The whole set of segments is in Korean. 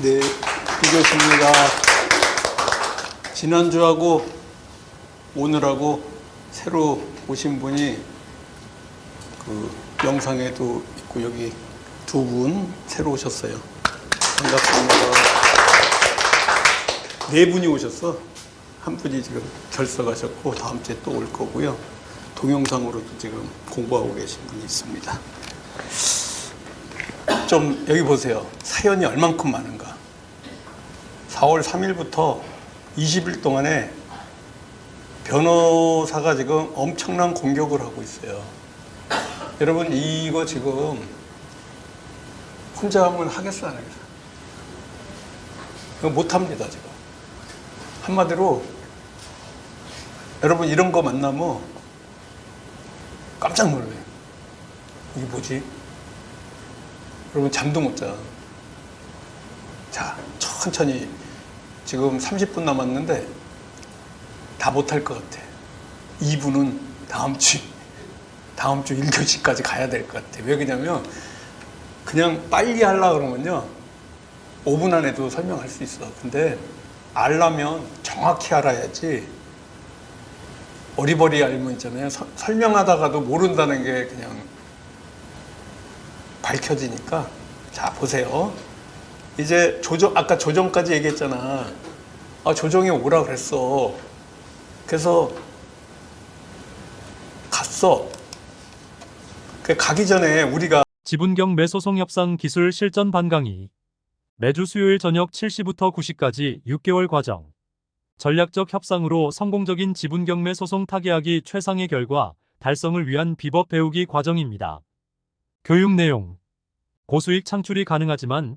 네, 이것입니다. 지난주하고 오늘하고 새로 오신 분이 그 영상에도 있고 여기 두 분 새로 오셨어요. 반갑습니다. 네 분이 오셨어. 한 분이 지금 결석하셨고 다음 주에 또 올 거고요. 동영상으로도 지금 공부하고 계신 분이 있습니다. 좀 여기 보세요. 사연이 얼만큼 많은가. 4월 3일부터 20일 동안에 변호사가 지금 엄청난 공격을 하고 있어요. 여러분 이거 지금 혼자 하면 하겠어 안 하겠어? 이거 못합니다 지금. 한마디로 여러분 이런 거 만나면 깜짝 놀래요. 이게 뭐지? 여러분 잠도 못 자. 자, 천천히 지금 30분 남았는데 다 못할 것 같아. 2분은 다음 주 다음 주 1교시까지 가야 될 것 같아. 왜 그러냐면 그냥 빨리 하려 그러면요. 5분 안에도 설명할 수 있어. 근데 알려면 정확히 알아야지 어리버리 알면 있잖아요. 서- 설명하다가도 모른다는 게 그냥 밝혀지니까 자 보세요. 이제 조정 아까 조정까지 얘기했잖아. 아 조정이 오라 그랬어. 그래서 갔어. 그 가기 전에 우리가 지분경 매소송 협상 기술 실전 반 강의. 매주 수요일 저녁 7시부터 9시까지 6개월 과정. 전략적 협상으로 성공적인 지분경매 소송 타개하기 최상의 결과 달성을 위한 비법 배우기 과정입니다. 교육 내용. 고수익 창출이 가능하지만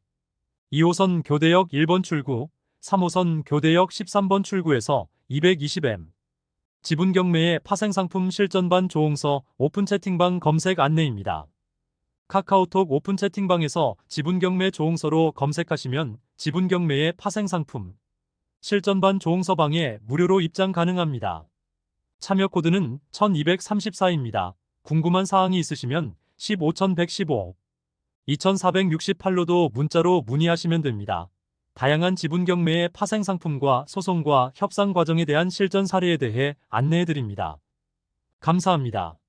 2호선 교대역 1번 출구, 3호선 교대역 13번 출구에서 220M 지분 경매의 파생상품 실전반 조홍서 오픈 채팅방 검색 안내입니다. 카카오톡 오픈 채팅방에서 지분 경매 조홍서로 검색하시면 지분 경매의 파생상품 실전반 조홍서방에 무료로 입장 가능합니다. 참여 코드는 1234입니다. 궁금한 사항이 있으시면 15115, 2468로도 문자로 문의하시면 됩니다. 다양한 지분 경매의 파생 상품과 소송과 협상 과정에 대한 실전 사례에 대해 안내해 드립니다. 감사합니다.